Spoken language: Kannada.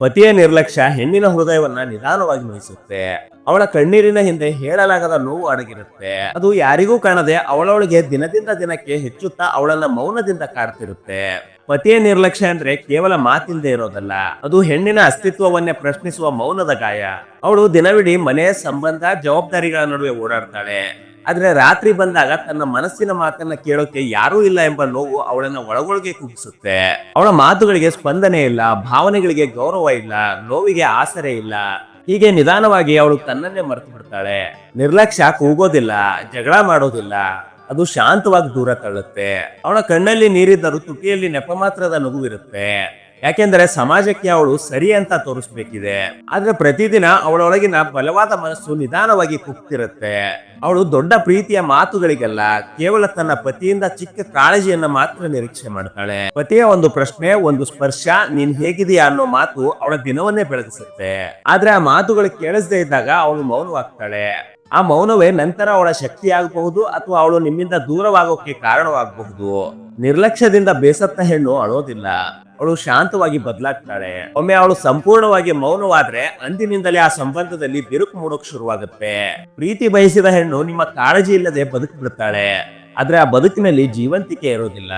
ಪತಿಯ ನಿರ್ಲಕ್ಷ್ಯ ಹೆಣ್ಣಿನ ಹೃದಯವನ್ನ ನಿಧಾನವಾಗಿ ನೋಯಿಸುತ್ತೆ ಅವಳ ಕಣ್ಣೀರಿನ ಹಿಂದೆ ಹೇಳಲಾಗದ ನೋವು ಅಡಗಿರುತ್ತೆ. ಅದು ಯಾರಿಗೂ ಕಾಣದೆ ಅವಳೊಳಗೆ ದಿನದಿಂದ ದಿನಕ್ಕೆ ಹೆಚ್ಚುತ್ತಾ ಅವಳನ್ನ ಮೌನದಿಂದ ಕಾಡ್ತಿರುತ್ತೆ. ಪತಿಯ ನಿರ್ಲಕ್ಷ್ಯ ಅಂದ್ರೆ ಕೇವಲ ಮಾತಿಲ್ಲದೆ ಇರೋದಲ್ಲ, ಅದು ಹೆಣ್ಣಿನ ಅಸ್ತಿತ್ವವನ್ನೇ ಪ್ರಶ್ನಿಸುವ ಮೌನದ ಗಾಯ. ಅವಳು ದಿನವಿಡೀ ಮನೆ ಸಂಬಂಧ, ಜವಾಬ್ದಾರಿಗಳ ನಡುವೆ ಓಡಾಡ್ತಾಳೆ. ಆದ್ರೆ ರಾತ್ರಿ ಬಂದಾಗ ತನ್ನ ಮನಸ್ಸಿನ ಮಾತನ್ನ ಕೇಳೋಕೆ ಯಾರೂ ಇಲ್ಲ ಎಂಬ ನೋವು ಅವಳನ್ನ ಒಳಗೊಳಗೆ ಕುಗ್ಗಿಸುತ್ತೆ ಅವಳ ಮಾತುಗಳಿಗೆ ಸ್ಪಂದನೆ ಇಲ್ಲ, ಭಾವನೆಗಳಿಗೆ ಗೌರವ ಇಲ್ಲ, ನೋವಿಗೆ ಆಸರೆ ಇಲ್ಲ. ಹೀಗೆ ನಿಧಾನವಾಗಿ ಅವಳು ತನ್ನನ್ನೇ ಮರೆತು ಬಿಡ್ತಾಳೆ. ನಿರ್ಲಕ್ಷ್ಯ ಕೂಗೋದಿಲ್ಲ, ಜಗಳ ಮಾಡೋದಿಲ್ಲ. ಅದು ಶಾಂತವಾಗಿ ದೂರ ತಳ್ಳುತ್ತೆ. ಅವಳ ಕಣ್ಣಲ್ಲಿ ನೀರಿದ್ದರೂ ತುಟಿಯಲ್ಲಿ ನೆಪ ಮಾತ್ರದ ನಗುವಿರುತ್ತೆ. ಯಾಕೆಂದ್ರೆ ಸಮಾಜಕ್ಕೆ ಅವಳು ಸರಿ ಅಂತ ತೋರಿಸ್ಬೇಕಿದೆ. ಆದ್ರೆ ಪ್ರತಿದಿನ ಅವಳೊಳಗಿನ ಬಲವಾದ ಮನಸ್ಸು ನಿಧಾನವಾಗಿ ಕುಗ್ತಿರುತ್ತೆ. ಅವಳು ದೊಡ್ಡ ಪ್ರೀತಿಯ ಮಾತುಗಳಿಗೆಲ್ಲ ಕೇವಲ ತನ್ನ ಪತಿಯಿಂದ ಚಿಕ್ಕ ಕಾಳಜಿಯನ್ನ ಮಾತ್ರ ನಿರೀಕ್ಷೆ ಮಾಡ್ತಾಳೆ. ಪತಿಯ ಒಂದು ಪ್ರಶ್ನೆ, ಒಂದು ಸ್ಪರ್ಶ, ನೀನ್ ಹೇಗಿದೀಯಾ ಅನ್ನೋ ಮಾತು ಅವಳ ದಿನವನ್ನೇ ಬೆಳಗಿಸುತ್ತೆ. ಆದ್ರೆ ಆ ಮಾತುಗಳು ಕೇಳಿಸದೇ ಇದ್ದಾಗ ಅವಳು ಮೌನವಾಗ್ತಾಳೆ. ಆ ಮೌನವೇ ನಂತರ ಅವಳ ಶಕ್ತಿ ಆಗಬಹುದು ಅಥವಾ ಅವಳು ನಿಮ್ಮಿಂದ ದೂರವಾಗೋಕೆ ಕಾರಣವಾಗಬಹುದು. ನಿರ್ಲಕ್ಷ್ಯದಿಂದ ಬೇಸತ್ತ ಹೆಣ್ಣು ಅಳೋದಿಲ್ಲ. ಅವಳು ಶಾಂತವಾಗಿ ಬದಲಾಗ್ತಾಳೆ. ಒಮ್ಮೆ ಅವಳು ಸಂಪೂರ್ಣವಾಗಿ ಮೌನವಾದ್ರೆ ಅಂದಿನಿಂದಲೇ ಆ ಸಂಬಂಧದಲ್ಲಿ ಬಿರುಕು ಮೂಡೋಕ್ ಶುರುವಾಗುತ್ತೆ. ಪ್ರೀತಿ ಬಯಸಿದ ಹೆಣ್ಣು ನಿಮ್ಮ ಕಾಳಜಿ ಇಲ್ಲದೆ ಬದುಕು ಬಿಡ್ತಾಳೆ ಆದ್ರೆ ಆ ಬದುಕಿನಲ್ಲಿ ಜೀವಂತಿಕೆ ಇರೋದಿಲ್ಲ.